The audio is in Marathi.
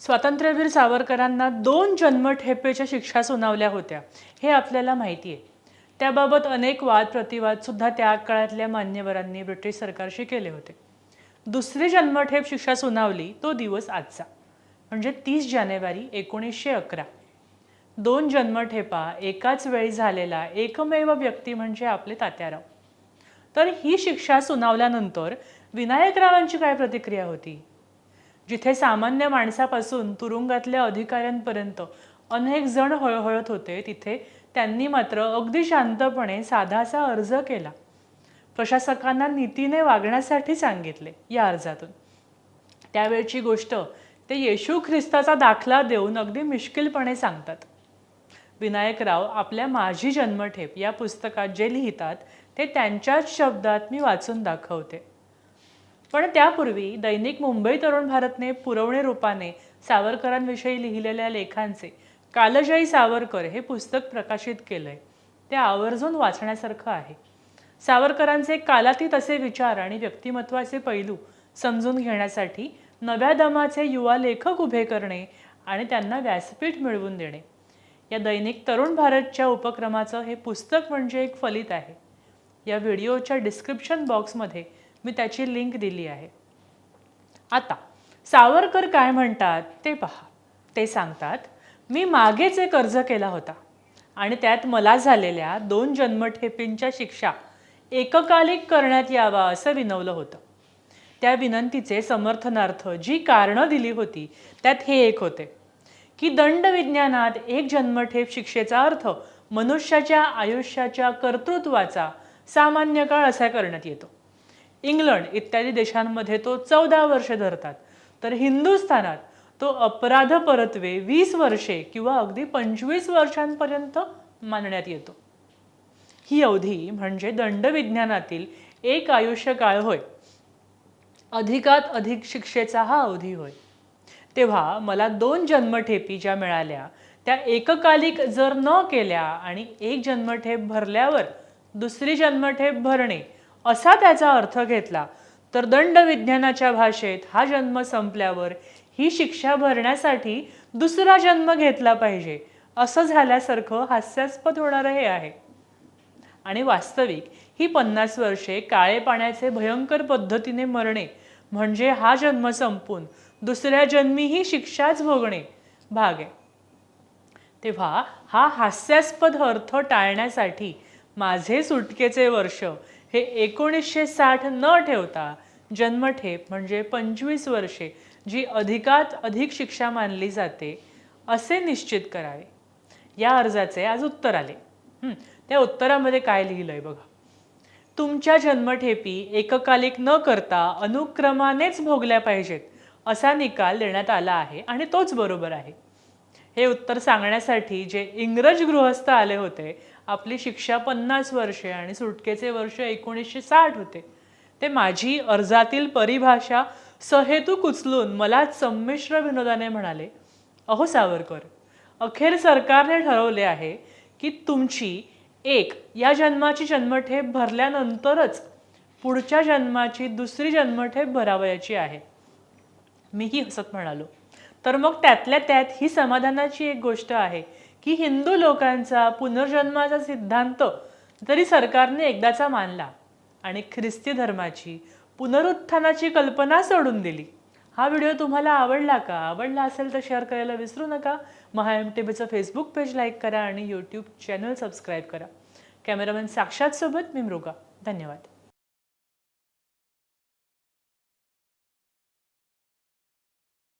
स्वातंत्र्यवीर सावरकरांना दोन जन्मठेपेच्या शिक्षा सुनावल्या होत्या. हे आपल्याला माहिती आहे. त्याबाबत अनेक वाद प्रतिवाद सुद्धा त्या काळातल्या मान्यवरांनी ब्रिटिश सरकारशी केले होते. दुसरी जन्मठेप शिक्षा सुनावली तो दिवस आजचा. म्हणजे तीस जानेवारी एकोणीसशे अकरा. दोन जन्मठेपा एकाच वेळी झालेला एकमेव व्यक्ती म्हणजे आपले तात्याराव. तर ही शिक्षा सुनावल्यानंतर विनायकरावांची काय प्रतिक्रिया होती? जिथे सामान्य माणसापासून तुरुंगातल्या अधिकाऱ्यांपर्यंत अनेक जण हळहळत होते तिथे त्यांनी मात्र अगदी शांतपणे साधासा अर्ज केला. प्रशासकांना नीतीने वागण्यासाठी सांगितले या अर्जातून. त्यावेळची गोष्ट ते येशू ख्रिस्ताचा दाखला देऊन अगदी मिश्किलपणे सांगतात. विनायकराव आपल्या माझी जन्मठेप या पुस्तकात जे लिहितात ते त्यांच्याच शब्दात मी वाचून दाखवते. पण त्यापूर्वी दैनिक मुंबई तरुण भारतने पुरवणे रूपाने सावरकरांविषयी लिहिलेल्या लेखांचे कालजाई सावरकर हे पुस्तक प्रकाशित केलंय. ते आवर्जून वाचण्यासारखं आहे. सावरकरांचे कालातीत असे विचार आणि व्यक्तिमत्वाचे पैलू समजून घेण्यासाठी नव्या दमाचे युवा लेखक उभे करणे आणि त्यांना व्यासपीठ मिळवून देणे. या दैनिक तरुण भारतच्या उपक्रमाचं हे पुस्तक म्हणजे एक फलित आहे. या व्हिडिओच्या डिस्क्रिप्शन बॉक्समध्ये मी त्याची लिंक दिली आहे. आता सावरकर काय म्हणतात ते पहा. ते सांगतात मी मागेच एक अर्ज केला होता आणि त्यात मला झालेल्या दोन जन्मठेपींच्या शिक्षा एककालिक करण्यात यावा असं विनवलं होतं. त्या विनंतीचे समर्थनार्थ जी कारणं दिली होती त्यात हे एक होते. की दंड विज्ञानात एक जन्मठेप शिक्षेचा अर्थ मनुष्याच्या आयुष्याच्या कर्तृत्वाचा सामान्य काळ असा करण्यात येतो. इंग्लंड इत्यादी देशांमध्ये तो चौदा वर्ष धरतात. तर हिंदुस्थानात तो अपराध परत्वे वीस वर्षे किंवा अगदी पंचवीस वर्षांपर्यंत मानण्यात येतो. ही अवधी म्हणजे दंडविज्ञानातील एक आयुष्यकाळ होय. अधिकात अधिक शिक्षेचा हा अवधी होय. तेव्हा मला दोन जन्मठेपी ज्या मिळाल्या त्या एककालिक जर न केल्या आणि एक जन्मठेप भरल्यावर दुसरी जन्मठेप भरणे असा त्याचा अर्थ घेतला तर दंडविज्ञानाच्या भाषेत हा जन्म संपल्यावर ही शिक्षा भरण्यासाठी दुसरा जन्म घेतला पाहिजे असं झाल्यासारखं हास्यास्पद होणारं हे आहे. आणि वास्तविक ही पन्नास वर्षे काळे पाण्याचे भयंकर पद्धतीने मरणे म्हणजे हा जन्म संपून दुसऱ्या जन्मी ही शिक्षाच भोगणे भाग आहे. तेव्हा हा हास्यास्पद अर्थ टाळण्यासाठी माझे सुटकेचे वर्ष हे एकोणीसशे साठ न ठेवता जन्मठेप म्हणजे पंचवीस वर्षे जी अधिकात अधिक शिक्षा मानली जाते असे निश्चित करावे. या अर्जाचे आज उत्तर आले. त्या उत्तरामध्ये काय लिहिलं आहे बघा. तुमच्या जन्मठेपी एककालिक न करता अनुक्रमानेच भोगल्या पाहिजेत असा निकाल देण्यात आला आहे आणि तोच बरोबर आहे. हे उत्तर सांगण्यासाठी जे इंग्रज गृहस्थ आले होते आपली शिक्षा पन्नास वर्षे आणि सुटकेचे वर्ष एकोणीसशे साठ होते. ते माझी अर्जातील परिभाषा सहेतूक उचलून मला संमिश्र विनोदाने म्हणाले अहो सावरकर अखेर सरकारने ठरवले आहे की तुमची एक या जन्माची जन्मठेप भरल्यानंतरच पुढच्या जन्माची दुसरी जन्मठेप भरावयाची आहे. मीही हसत म्हणालो तर मग त्यातल्या त्यात ही समाधानाची एक गोष्ट आहे की हिंदू लोकांचा पुनर्जन्माचा सिद्धांत तरी सरकारने एकदाचा मानला आणि ख्रिस्ती धर्माची पुनरुत्थानाची कल्पना सोडून दिली. हा व्हिडिओ तुम्हाला आवडला का? आवडला असेल तर शेअर करायला विसरू नका. महा एम टी बीचं फेसबुक पेज लाईक करा आणि यूट्यूब चॅनल सबस्क्राईब करा. कॅमेरामॅन साक्षात सोबत मी मृगा. धन्यवाद.